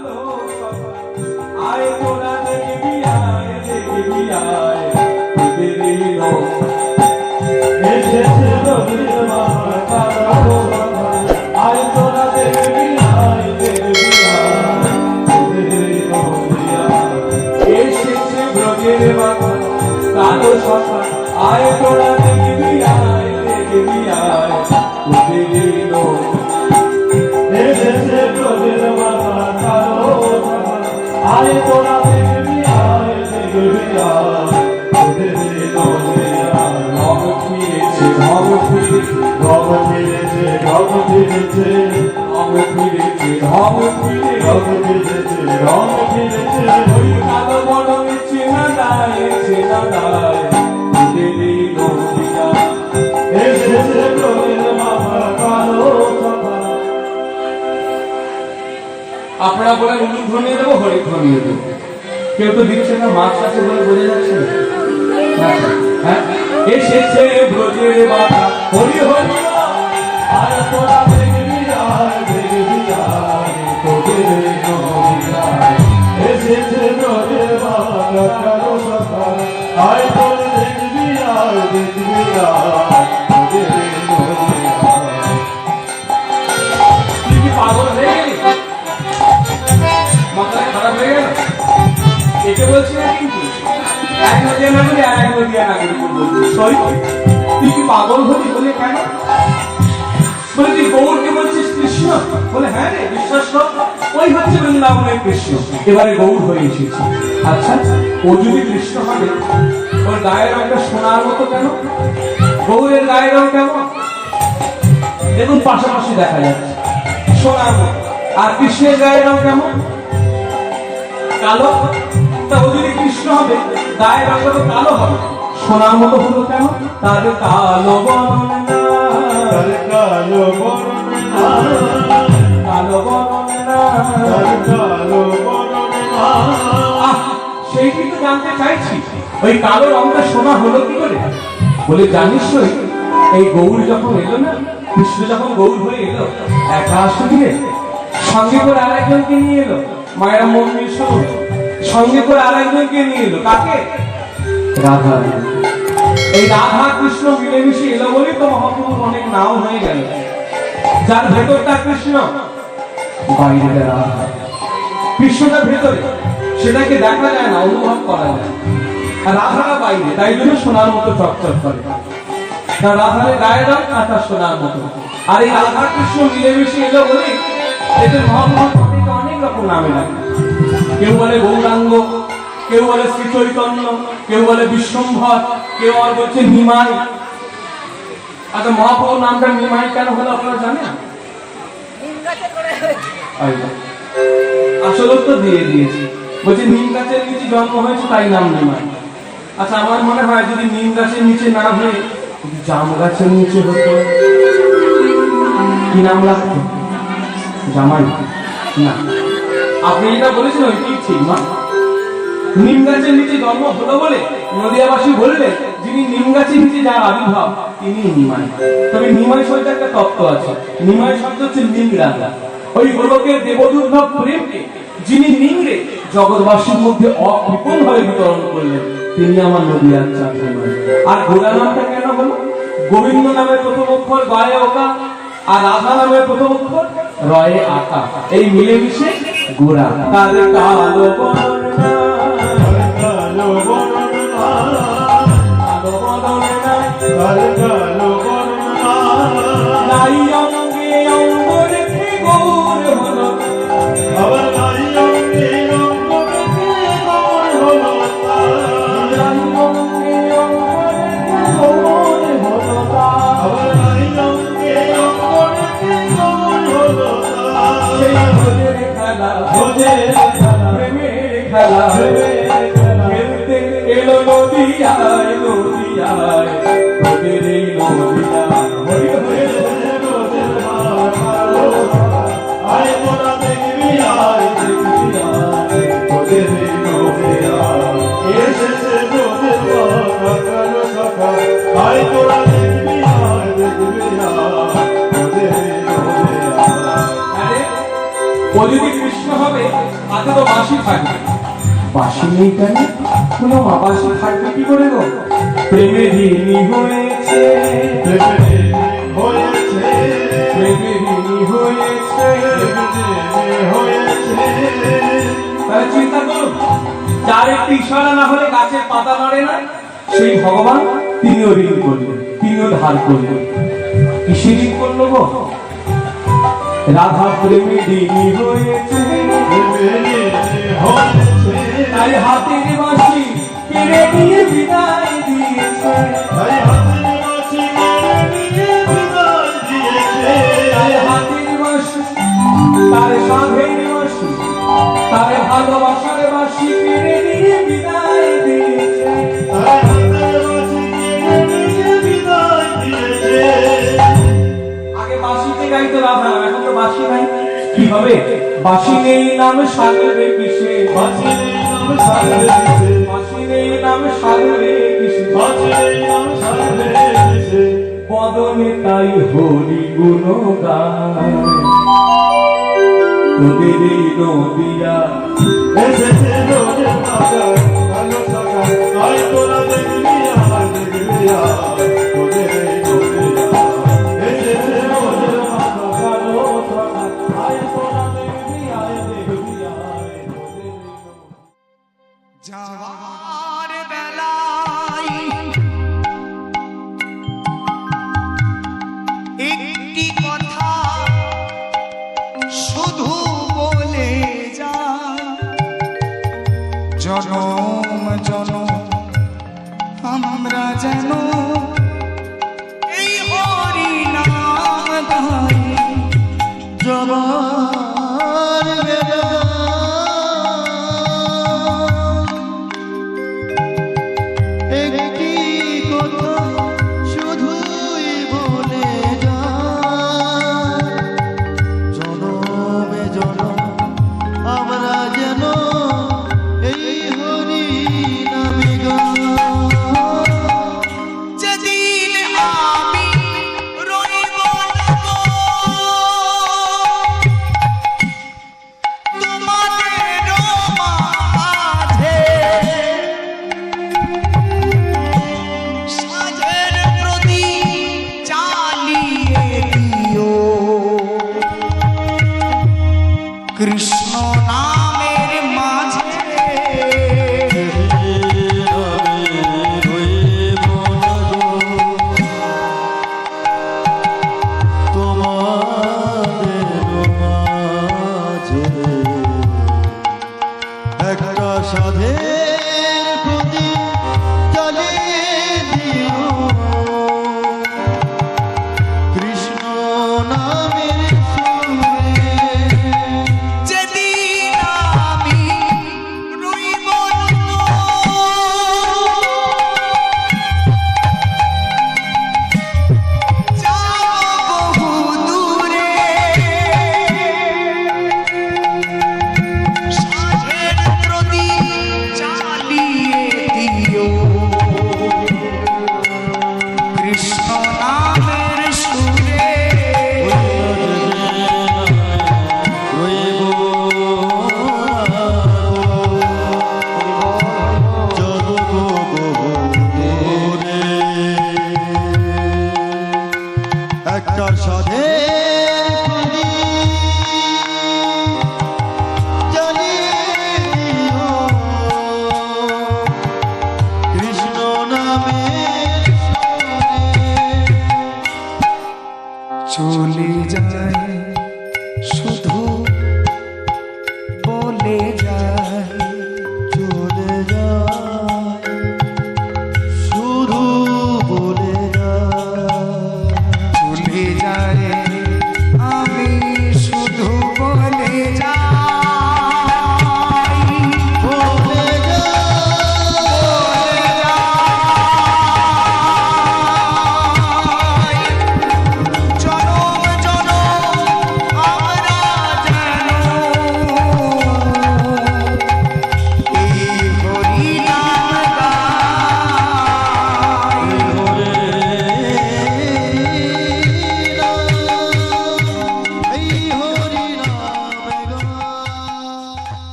কালো আয় রব ফিরেছে রব ফিরেছে রব ফিরেছে রব ফিরে রব ফিরেছে রব ফিরেছে ওই কালো বড় আপনারা বলে উলু ধনিয়ে দেবো হরি ধনিয়ে দেবো। কেউ তো দিচ্ছে না মাছ আছে বলে বোঝা যাচ্ছে না, হ্যাঁ। এসেছে ব্রজের বাধা। হরি হরি কৃষ্ণ। এবারে গৌর হয়ে এসেছে। আচ্ছা ও যদি কৃষ্ণ হবে ওর গায়ের রংটা সোনার মতো কেন? গৌরের গায়ের রং কেমন? দেখুন পাশাপাশি দেখা যাচ্ছে। সোনার মতো। আর কৃষ্ণের গায়ের রং কেমন? কালো। তা ও যদি কৃষ্ণ হবে গায়ের রংটা তো কালো হবে। সোনার মতো হলো কেন? তার কালো বর্ণনা। কালো বরণ না তার কালো বর্ণনা। সেই কিন্তু জানতে চাইছি, ওই কালো রংটা সোনা হলো কি করে? বলে, জানিস এই গৌর যখন এলো না, কৃষ্ণ যখন গৌর হয়ে এলো, একা আসলে সঙ্গে করে আরেকজনকে নিয়ে এলো, মায়েরা মন্দির শুনুন সঙ্গে করে আরেকজনকে নিয়ে এলো, কাকে? রাধা এই রাধা কৃষ্ণ মিলেমিশে এলো বলেই তো মহাপ্রভুর অনেক নাম হয়ে গেল। যার ভেতরটা কৃষ্ণ বাইরেটা রাধা কৃষ্ণটা ভেতরে সেটাকে দেখা যায় না অনুভব করা যায়। আর রাধারা বাইরে তাই জন্য সোনার মতো চকচক করে। কারণ রাধারের গায়ে রং কাঁচা সোনার মতো। আর এই রাধা কৃষ্ণ মিলেমিশে এলো বলে এদের মহাপ্রভু অনেক রকম নামে লাগে কেউ বলে গৌরাঙ্গ কেউ বলে শ্রী চৈতন্য কেউ বলে বিশ্বম্ভর কেউ আর বলছে নিমাই। আচ্ছা মহাপ্রভুর নামটা নিমাই কেন হলো আপনারা জানেন? আচ্ছা। আসল উত্তর দিয়ে দিয়েছি। বলছে, নিম গাছের নিচে জন্ম হয়েছে, তাই নাম নিমাই আচ্ছা আমার মনে হয় যদি নিম গাছের নিচে না হয়ে জাম গাছের নিচে হতো। কি নাম লাগতো জামাই। না। আপনি এটা বলেছেন ওইটাই ঠিক মা। নিম গাছের নিচে জন্ম হলো বলে নদিয়াবাসী বললে, যিনি নিম গাছের নিচে যার আবির্ভাব তিনি নিমাই। তবে নিমাই শব্দের একটা তত্ত্ব আছে। নিমাই শব্দ হচ্ছে নিংড়া ওই গোলকের দেবদুর্লভ প্রেমকে যিনি নিংড়ে জগৎবাসীর মধ্যে অকৃপণ ভাবে বিতরণ করলেন তিনি আমার নদিয়ার চাঁদ নিমাই আর গোড়া নামটা কেন হলো গোবিন্দ নামের প্রথম অক্ষর গয়ে ওকা আর রাধা নামের প্রথম অক্ষর রয়ে আকা এই গোড়া তাহলে কালো বর্ণনা তার কালো কালো কালো তোরা দেখবি আয় দেখবি কৃষ্ণ হবে হাতে তো বাঁশি থাকবে। বাঁশি নেই কেন? কোনো বাঁশি থাকবে কি করে গো? প্রেমে ঋণী হয়েছে। প্রেমে হয়েছে প্রেমে ঋণী হয়েছে। হয়েছে তাহলে চিন্তা করুন যার একটি ইশারা না হলে গাছের পাতা নড়ে না? সেই ভগবান? তিনিও ঋণ করলেন তিনিও ধার করলেন। কিসে ঋণ করল গো? রাধা প্রেমী ঋণী হয়েছে তাই হাতের নাম সাগরে কিসে বাঁশি নাম সাগরে দিছে বাঁশি নাম সাগরে কিসে বাঁশি নাম সাগরে বদনে তাই হরি গুণ গায় এসে নদিয়া এসেছে আর কৃষ্ণ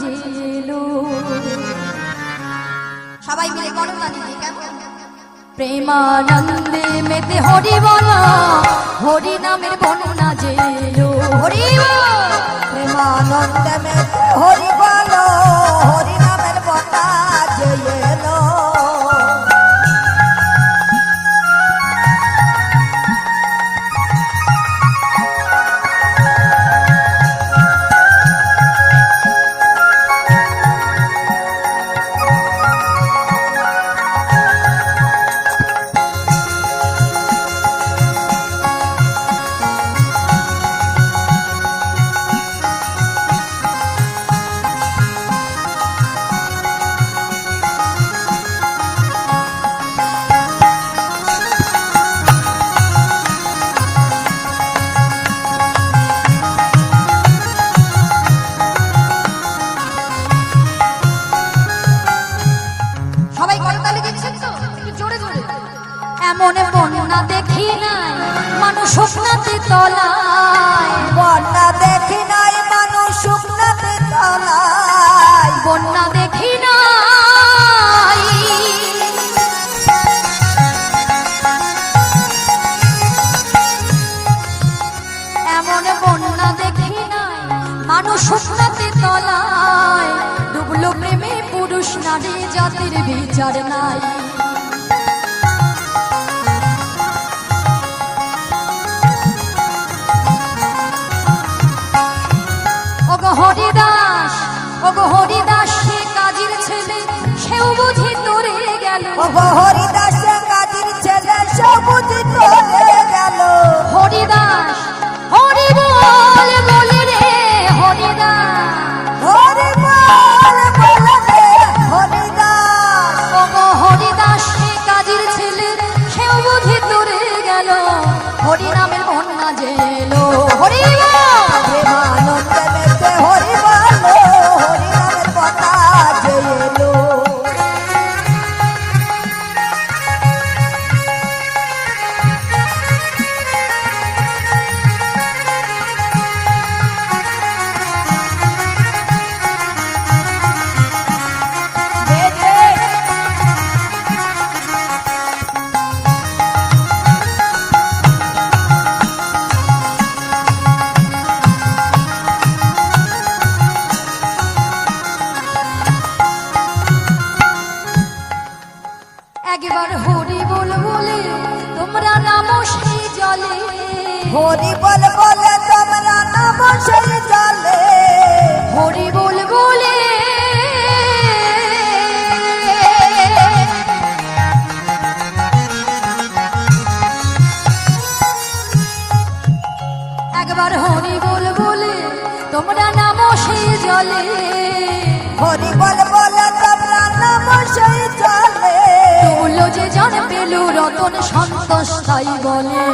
জেলো। প্রেমানন্দে মেতে হরি বলা, হরি নামের বন্যা জেলো। হরি। প্রেমানন্দে মেতে হরি বলো, হরি নামের বর্ণনা যে মানুষ তলায়, বন্যা দেখি নাই মানুষ শুকনাতে তলায়, বন্যা দেখি নাই। এমন বন্যা দেখি নাই মানুষ স্বপ্নাতে তলায়, ডুবলো প্রেমে পুরুষ নারী জাতির বিচার নাই। ওগো হরিদাস সে কাজের ছেলে সেও বুঝি তোরে গেল। হরিদাস কাজীর ছেলে গেল। হরিদাস হরি বল বলি রে হরিদাস। হরি বল বলে রে হরিদাস। ওগো হরিদাস সে কাজের ছেলে সেও বুঝি তোরে গেল। হরি নামের বন্যা জেলো। হরি বল। হরি বল বলে তোমরা নাম সেই জলে। হরি বল বলে একবার হরি বল বলে তোমরা নামো সেই জলে। হরি বল বলে তোমরা নাম সেই জলে। তুলো যে জন পেলু রতন সন্তোষ তাই বলে।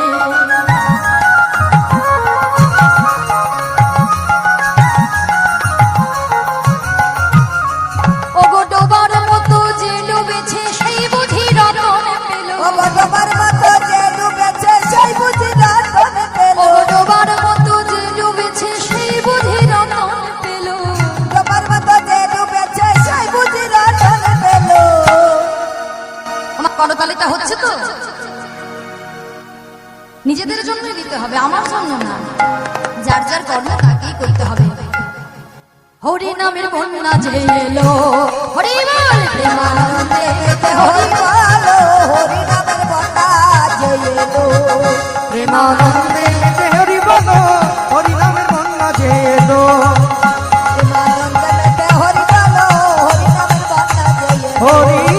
হবে আমার জন্য না। যার যার কর্ম তাকেই করতে হবে। হরি নামের বন্যা যে এলো হরি বল প্রেমানন্দে হরি হরি হরি নামের বটা যে এলো। প্রেমানন্দে হরি বলো হরি নামের বন্যা যে এলো। হরি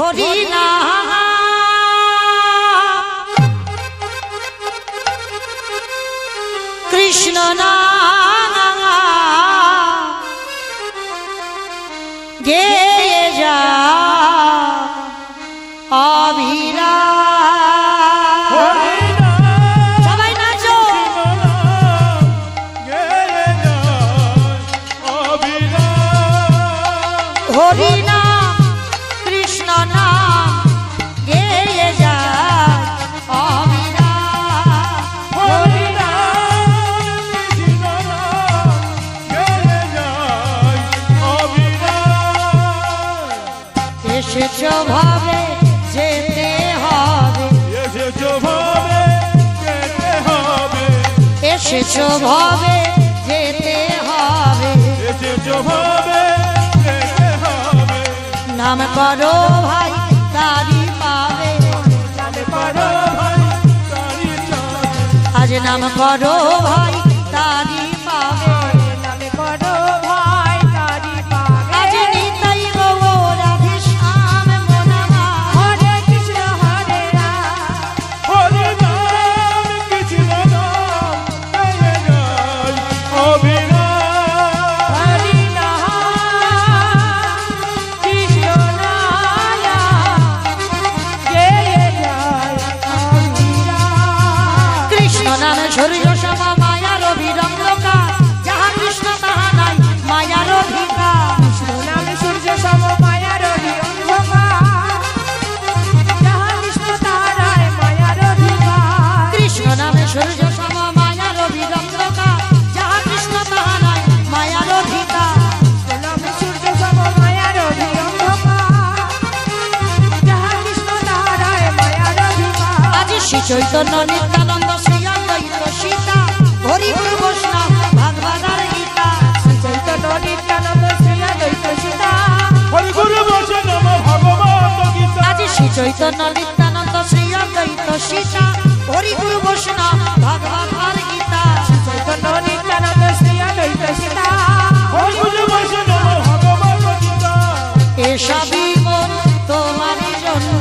হরি না। কৃষ্ণ না গে যা অভিন কৃষ্ণ নাম গেয়ে যায় এসেছ ভাবে যেতে হবে। এসেছ ভাবে নাম করো ভাই তারি পাবে আজ নাম করো ভাই চৈতন্য নিত্যানন্দ শ্রী অদ্বৈত সীতা হরি গুরু বৈষ্ণব ভাগবতার গীতা হরিগুরু বসে নম ভগবত গীতা। আজি শ্রী চৈতন্য নিত্যানন্দ শ্রী অদ্বৈত সীতা হরি গুরু বৈষ্ণব ভাগবতার গীতা হরিগুরু বসে নম ভগবত গীতা। এসবই মন তোমারই জন্য।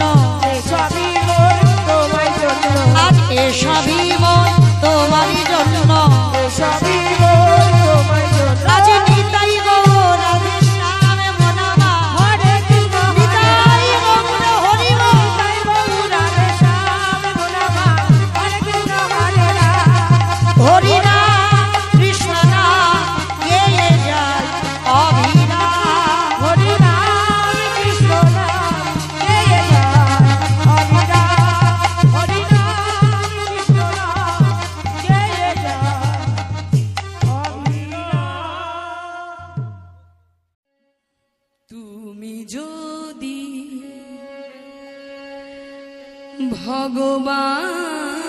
আজ ভগবান।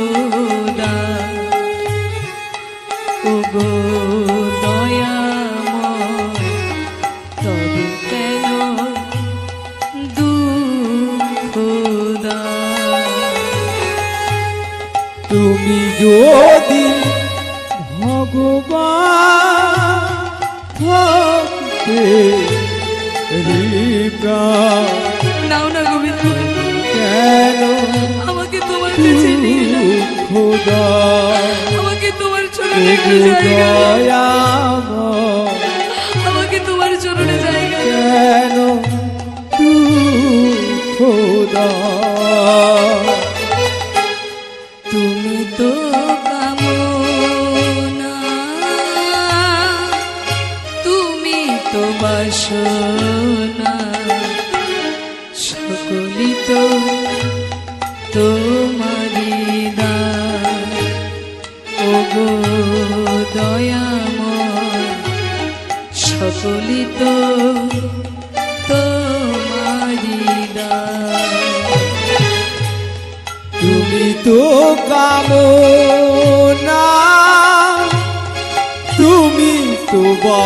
Oh.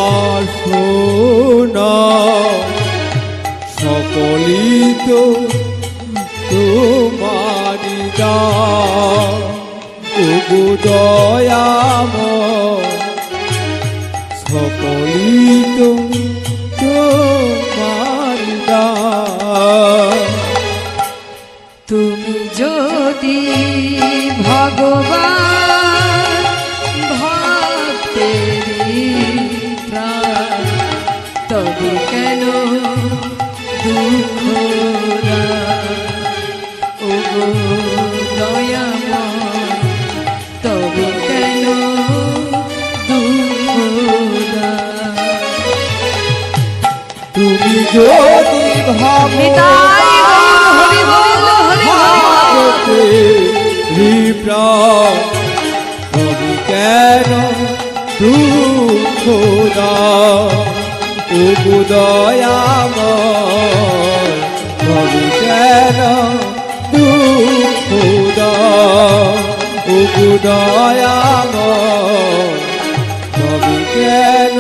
আমার সোনা সকলি তো তোমারি গো দয়াম সকলি তো যদি ভাবি কেন দুঃখ উদয়াম ভাবি কেন দুঃখ উদয়াম ভাবি কেন